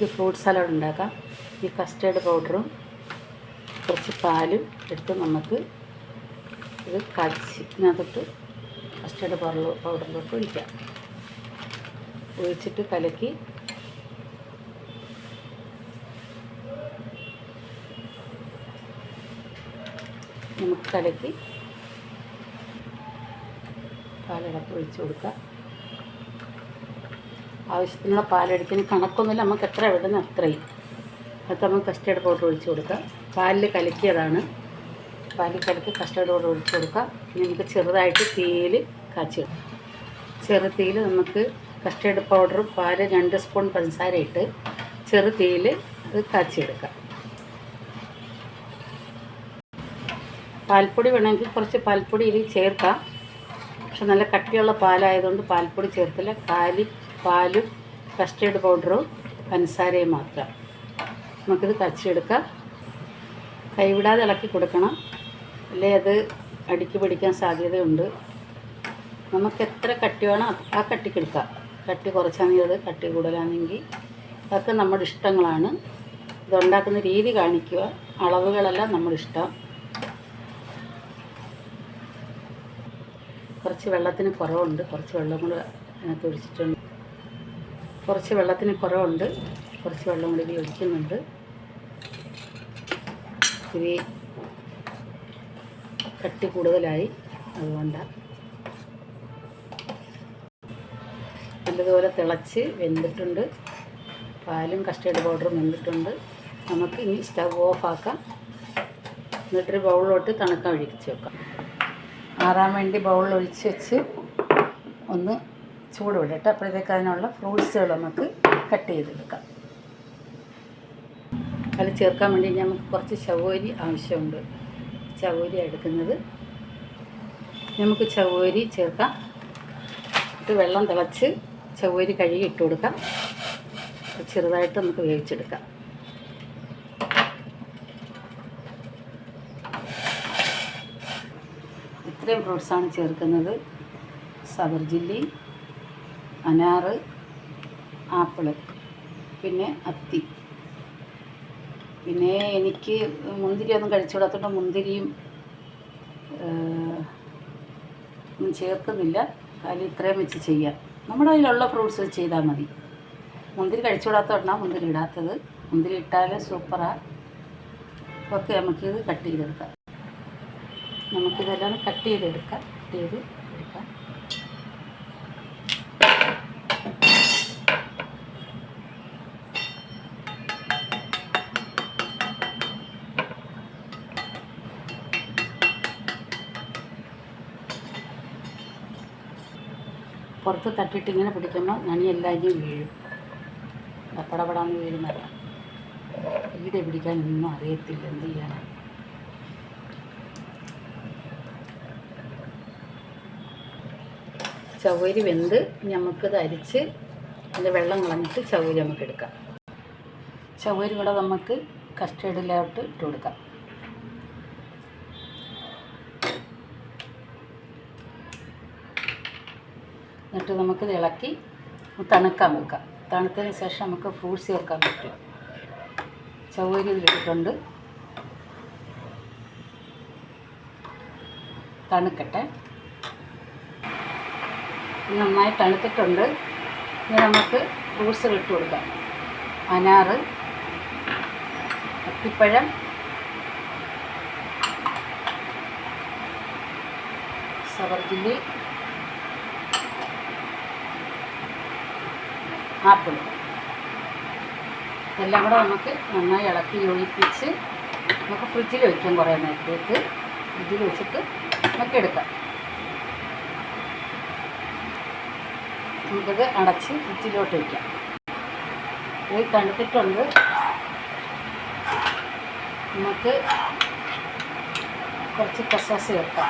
നമുക്ക് fruit salad ഉണ്ടാക്കാം. ഈ കസ്റ്റേർഡ് പൗഡറും കുറച്ച് പാലും എടുത്ത് നമുക്ക് ഇത് കാച്ചി ഇതിനകത്തോട്ട് കസ്റ്റേർഡ് പൗഡർ പൗഡറിലോട്ട് ഒഴിക്കാം. ഒഴിച്ചിട്ട് കലക്കി നമുക്ക് കലക്കി പാലടപ്പ് ഒഴിച്ച് കൊടുക്കാം. ആവശ്യത്തിനുള്ള പാലടിക്കുന്ന കണക്കൊന്നുമില്ല. നമുക്ക് എത്ര വിടുന്ന അത്രയും. അത് നമുക്ക് കസ്റ്റേർഡ് പൗഡർ ഒഴിച്ച് കൊടുക്കാം. പാലിൽ കലക്കിയതാണ്. പാലിൽ കലക്കി കസ്റ്റേർഡ് പൗഡർ ഒഴിച്ച് കൊടുക്കാം. ഇനി നമുക്ക് ചെറുതായിട്ട് തീയിൽ കാച്ചി ചെറു തീയിൽ നമുക്ക് കസ്റ്റേർഡ് പൗഡറും പാൽ രണ്ട് സ്പൂൺ പഞ്ചസാര ഇട്ട് ചെറു തീയിൽ അത് കാച്ചിയെടുക്കാം പാൽപ്പൊടി വേണമെങ്കിൽ കുറച്ച് പാൽപ്പൊടി ഇതിൽ ചേർക്കാം. പക്ഷെ നല്ല കട്ടിയുള്ള പാലായതുകൊണ്ട് പാൽപ്പൊടി ചേർത്തില്ല. പാൽ പാലും കസ്റ്റേർഡ് പൗഡറും പഞ്ചസാരയും മാത്രം. നമുക്കിത് കച്ചിയെടുക്കാം കൈവിടാതെ ഇളക്കി കൊടുക്കണം. അല്ലേ? അത് അടിക്ക് പിടിക്കാൻ സാധ്യതയുണ്ട്. നമുക്ക് എത്ര കട്ടി വേണം ആ കട്ടിക്ക് എടുക്കാം. കട്ടി കുറച്ചാണെങ്കിൽ അത് കട്ടി കൂടുതലാണെങ്കിൽ അതൊക്കെ നമ്മുടെ ഇഷ്ടങ്ങളാണ്. ഇതുണ്ടാക്കുന്ന രീതി കാണിക്കുക. അളവുകളെല്ലാം നമ്മുടെ ഇഷ്ടം. കുറച്ച് വെള്ളത്തിന് കുറവുണ്ട്. കുറച്ച് വെള്ളം കൂടെ അതിനകത്ത് ഒഴിച്ചിട്ടുണ്ട്. കുറച്ച് വെള്ളത്തിന് കുറവുണ്ട്. കുറച്ച് വെള്ളം കൂടി ഒഴിക്കുന്നുണ്ട്. ഇവി കട്ടി കൂടുതലായി. അതുകൊണ്ടാണ് നല്ലതുപോലെ തിളച്ച് വെന്തിട്ടുണ്ട്. പാലും കസ്റ്റേർഡ് പൗഡറും വെന്തിട്ടുണ്ട്. നമുക്ക് ഇനി സ്റ്റവ് ഓഫ് ആക്കാം. എന്നിട്ടൊരു ബൗളിലോട്ട് തണുക്കാൻ ഒഴിച്ച് വെക്കാം. ആറാൻ വേണ്ടി ബൗളിൽ ഒഴിച്ച് വെച്ച് ഒന്ന് ചൂട് വിടട്ടെ അപ്പോഴത്തേക്ക് അതിനുള്ള ഫ്രൂട്ട്സുകൾ നമുക്ക് കട്ട് ചെയ്തെടുക്കാം. അതിൽ ചേർക്കാൻ വേണ്ടി നമുക്ക് കുറച്ച് ചവോരി ആവശ്യമുണ്ട്. ചവോരി എടുക്കുന്നത് നമുക്ക് ചവോരി ചേർക്കാം. ഇത് വെള്ളം തിളച്ച് ചവോരി കഴുകി ഇട്ട് കൊടുക്കാം. ചെറുതായിട്ട് നമുക്ക് വേവിച്ചെടുക്കാം. ഇത്രയും ഫ്രൂട്ട്സാണ് ചേർക്കുന്നത്. സബർജില്ലി അനാറ് ആപ്പിൾ പിന്നെ അത്തി. പിന്നെ എനിക്ക് മുന്തിരി ഒന്നും കഴിച്ചുകൂടാത്തോണ്ട് മുന്തിരിയും ഒന്നും ചേർക്കുന്നില്ല. അതിൽ ഇത്രയും വെച്ച് ചെയ്യാം. നമ്മുടെ കയ്യിലുള്ള ഫ്രൂട്ട്സ് വെച്ച് ചെയ്താൽ മതി. മുന്തിരി കഴിച്ചുകൂടാത്തോണ്ടാണ് മുന്തിരി ഇടാത്തത്. മുന്തിരി ഇട്ടാൽ സൂപ്പറാണ് ഒക്കെ നമുക്കിത് കട്ട് ചെയ്തെടുക്കാം. നമുക്കിതെല്ലാം കട്ട് ചെയ്തെടുക്കാം. കട്ട് ചെയ്ത് എടുക്കാം. പുറത്ത് തട്ടിയിട്ട് ഇങ്ങനെ പിടിക്കുമ്പോൾ നനി എല്ലാവരും വീഴും. പടപടാന്ന് വീഴുന്നല്ല ഈടെ പിടിക്കാൻ ഒന്നും അറിയത്തില്ല. എന്ത് ചെയ്യാനാണ് ചവരി വെന്ത് നമുക്കിത് അരിച്ച് അതിന്റെ വെള്ളം കളഞ്ഞിട്ട് ചവരി നമുക്ക് എടുക്കാം. ചവരി കൂടെ നമുക്ക് കസ്റ്റേർഡിലോട്ട് ഇട്ട് കൊടുക്കാം. എന്നിട്ട് നമുക്കിത് ഇളക്കി തണുക്കാൻ വെക്കാം. തണുത്തതിന് ശേഷം നമുക്ക് ഫ്രൂട്ട്സ് ചേർക്കാൻ പറ്റും. ചവ്വരി ഇതിലിട്ടിട്ടുണ്ട്. തണുക്കട്ടെ. നന്നായി തണുത്തിട്ടുണ്ട്. ഇനി നമുക്ക് ഫ്രൂട്ട്സ് ഇട്ട് കൊടുക്കാം. അനാറ് അത്തിപ്പഴം സവർജില്ലി ആപ്പിൾ എല്ലാം കൂടെ നമുക്ക് നന്നായി ഇളക്കി യോജിപ്പിച്ച് നമുക്ക് ഫ്രിഡ്ജിൽ വയ്ക്കാം കുറേ നേരത്തേക്ക്. ഫ്രിഡ്ജിൽ വെച്ചിട്ട് നമുക്ക് എടുക്കാം. നമുക്കത് അടച്ച് ഫ്രിഡ്ജിലോട്ട് വയ്ക്കാം ഇത് തണുത്തിട്ടുണ്ട്. നമുക്ക് കുറച്ച് കസാസ് ചേർക്കാം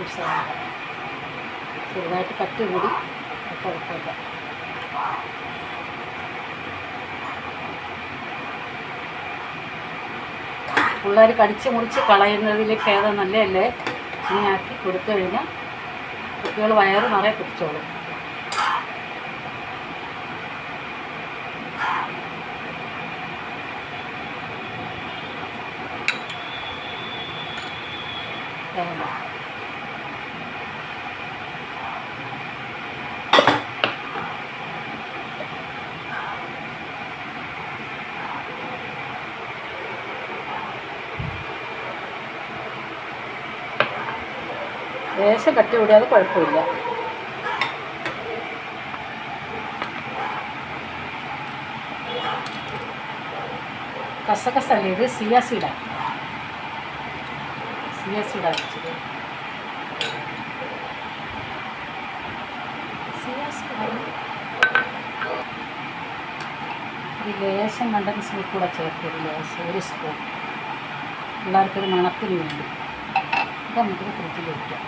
നമുക്കൊന്ന് ചെറുതായിട്ട് കട്ടി കൂടി കുഴപ്പമില്ല പിള്ളേർ കടിച്ച് മുറിച്ച് കളയുന്നതിൽ ഖേദം നല്ലതല്ലേ ഇങ്ങനെയാക്കി കൊടുത്തു കഴിഞ്ഞാൽ കുട്ടികൾ വയറ് നിറയെ കുടിച്ചോളും. തേങ്ങ ലേശം കട്ടി കൂടിയാൽ കുഴപ്പമില്ല. കസകസല്ലേ ഇത്? സിയ സീഡാ. സിയ സീഡാ വെച്ചത്. സീഡാണ് ഒരു ലേശം കണ്ടൻ മിൽക്ക് കൂടെ ചേർത്ത് ലേശം ഒരു സ്പൂൺ. പിള്ളേർക്കൊരു മണത്തിന് വേണ്ടി. അപ്പം നമുക്കിത് ഫ്രിഡ്ജിൽ വയ്ക്കാം